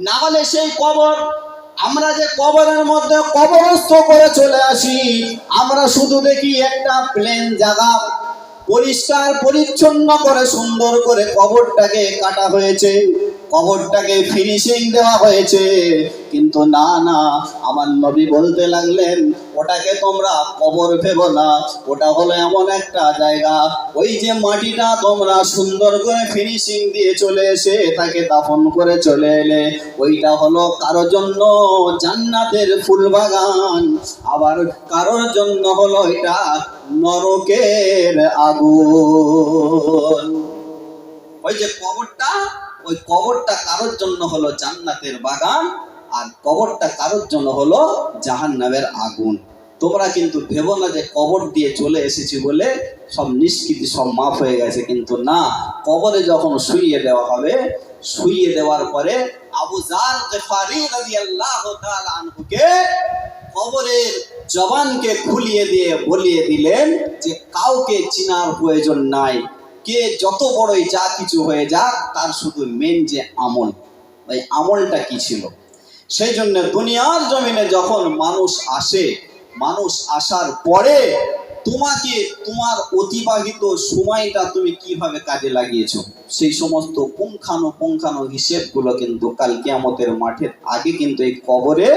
না হলে সেই কবর, আমরা যে কবরের মধ্যে কবরস্থ করে চলে আসি, আমরা শুধু দেখি একটা প্লেন জায়গা, পরিষ্কার, পরিচ্ছন্ন করে, সুন্দর করে কবরটাকে কাটা হয়েছে, কবরটাকে ফিনিশিং দেওয়া হয়েছে। কিন্তু না না, আমার নবী বলতে লাগলেন, ওটাকে তোমরা কবর ভেবো না, ওটা হলো এমন একটা জায়গা। ওই যে মাটিটা তোমরা সুন্দর করে ফিনিশিং দিয়ে চলে এসে তাকে দাফন করে চলে এলে, ওইটা হলো কারোর জন্য জান্নাতের ফুল বাগান। আবার কারোর জন্য হলো এটা নরকের আগুন। ওই যে কবরটা, ওই কবরটা কারোর জন্য হলো জান্নাতের বাগান আর কবরটা কারোর জন্য হলো জাহান্নামের আগুন। তোমরা কিন্তু ভেবো না যে কবর দিয়ে চলে এসেছি বলে সব নিষ্কৃতি সব মাফ হয়ে গেছে, কিন্তু না। কবরে যখন শুইয়ে দেওয়া হবে, শুইয়ে দেওয়ার পরে আবু জার আনহুকে কবরের জবানকে খুলিয়ে দিয়ে বলিয়ে দিলেন যে কাউকে চিনার প্রয়োজন নাই। কে যত বড়ই যা কিছু হয়ে যাক, তার শুধু মেন যে আমল। ওই আমলটা কি ছিল? সেই জন্য দুনিয়ার জমিনে যখন মানুষ আসে, মানুষ আসার পরে তোমাকে তোমার অতিবাহিত সময়টা তুমি কীভাবে কাজে লাগিয়েছো? সেই সমস্ত পুঙ্খানো পুঙ্খানো হিসেবগুলো কিন্তু কাল কিয়ামতের মাঠের আগে কিন্তু এই কবরে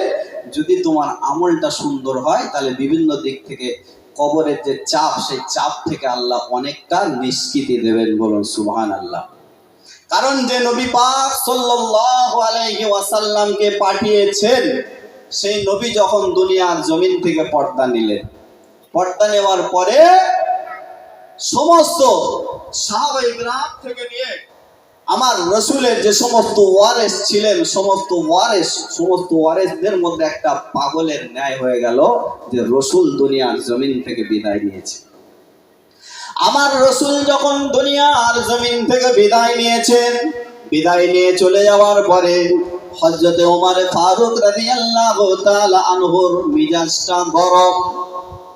যদি তোমার আমলটা সুন্দর হয়, তাহলে বিভিন্ন দিক থেকে কবরের যে চাপ, সেই চাপ থেকে আল্লাহ অনেকটা নিষ্কৃতি দেবেন বলুন সুবহান আল্লাহ কারণ যে নবী পাক সাল্লাল্লাহু আলাইহি ওয়াসাল্লামকে পাঠিয়েছেন, সেই নবী যখন দুনিয়ার জমিন থেকে পর্দা নিলেন। পর্দা নেওয়ার পরে সমস্ত সাহাবাইকরাম থেকে নিয়ে আমার রসুলের যে সমস্ত ওয়ারেস ছিলেন, সমস্ত ওয়ারেস, সমস্ত ওয়ারেসদের মধ্যে একটা পাগলের ন্যায় হয়ে গেল যে রসুল দুনিয়ার জমিন থেকে বিদায় নিয়েছে। আমার রসুল যখন দুনিয়ার জমিন থেকে বিদায় নিয়েছেন বিদায় নিয়ে চলে যাওয়ার পরে হজরতে ওমর ফারুক রাদিয়াল্লাহু তাআলা আনহুর মিজাজটা গরম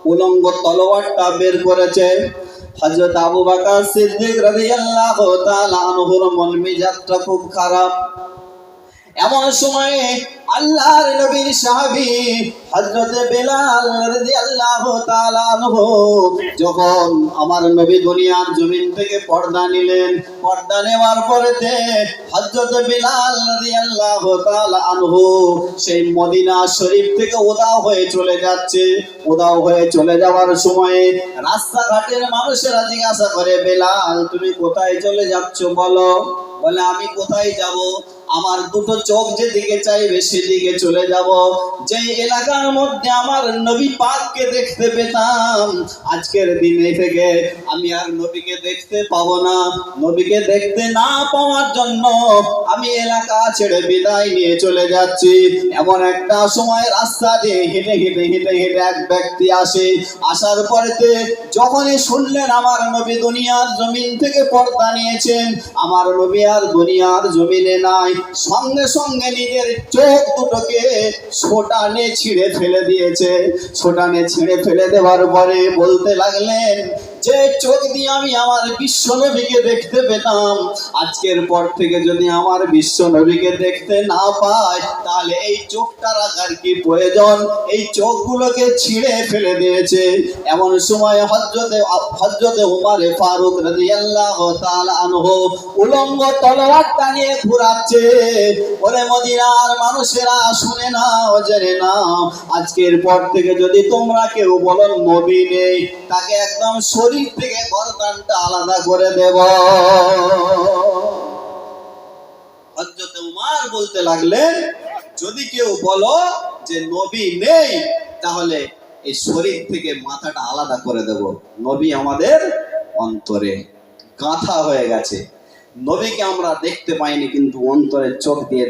উলঙ্গ তলোয়ারটা বের করেছে। হযরত আবু বকর সিদ্দিক রাদিয়াল্লাহু তাআলা আনহুর মন মেজাজটা খুব খারাপ। এমন সময়ে আল্লাহর নবীর সাহাবী হযরত বেলাল রাদিয়াল্লাহু তাআলা আনহু যখন আমার নবী দুনিয়ার জমিন থেকে পর্দা নিলেন, পর্দা নেওয়ার পরেতে হযরত বেলাল রাদিয়াল্লাহু তাআলা আনহু সেই মদিনা শরীফ থেকে উদাও হয়ে চলে যাচ্ছে। উদাও হয়ে চলে যাওয়ার সময়ে রাস্তাঘাটের মানুষেরা জিজ্ঞাসা করে, বেলাল, তুমি কোথায় চলে যাচ্ছ? বলো। বলে, আমি কোথায় যাব? আমার দুটো চোখ যেদিকে চাইবে সেদিকে চলে যাব। যে এলাকার মধ্যে আমার নবী পাককে দেখতে পেতাম, আজকের দিনে থেকে আমি আর নবীকে দেখতে পাবো না। নবীকে দেখতে না পাওয়ার জন্য আমি এলাকা ছেড়ে বিদায় নিয়ে চলে যাচ্ছি। এমন একটা সময় রাস্তা দিয়ে হেঁটে হেঁটে হেঁটে হেঁটে এক ব্যক্তি আসে। আসার পরেতে যখনই শুনলেন আমার নবী দুনিয়ার জমিন থেকে পর্দা নিয়েছেন, আমার নবী আর দুনিয়ার জমিনে নাই। সঙ্গে সঙ্গে নিজের চোখ দুটোকে ছোটানে ছিঁড়ে ফেলে দিয়েছে। ছোটানে ছিঁড়ে ফেলে দেওয়ার পরে বলতে লাগলেন যে চোখ দিয়ে আমি আমার বিশ্ব নবীকে দেখতে পেতাম, আজকের পর থেকে যদি আমার বিশ্ব নবীকে দেখতে না পাই তাহলে এই চোখটা রাখার কি প্রয়োজন? এই চোখগুলোকে ছিঁড়ে ফেলে দিয়েছে। এমন সময় হজরতে হজরতে উমারে ফারুক রাদিয়াল্লাহু তাআলা আনহু উলঙ্গ তলোয়ারটা নিয়ে ঘুরাচ্ছে। ওরে মদিনার মানুষেরা শুনে নাও, জেনে নাও, আজকের পর থেকে যদি তোমরা কেউ বলো নবী নেই, তাকে একদম শরীর থেকে গরদানটা আলাদা করে দেব। উমার বলতে লাগলেন, যদি কেউ বলো যে নবী নেই, তাহলে এই শরীর থেকে মাথাটা আলাদা করে দেব। নবী আমাদের অন্তরে গাঁথা হয়ে গেছে। নবীকে আমরা দেখতে পাইনি, কিন্তু অন্তরের চোখ দিয়ে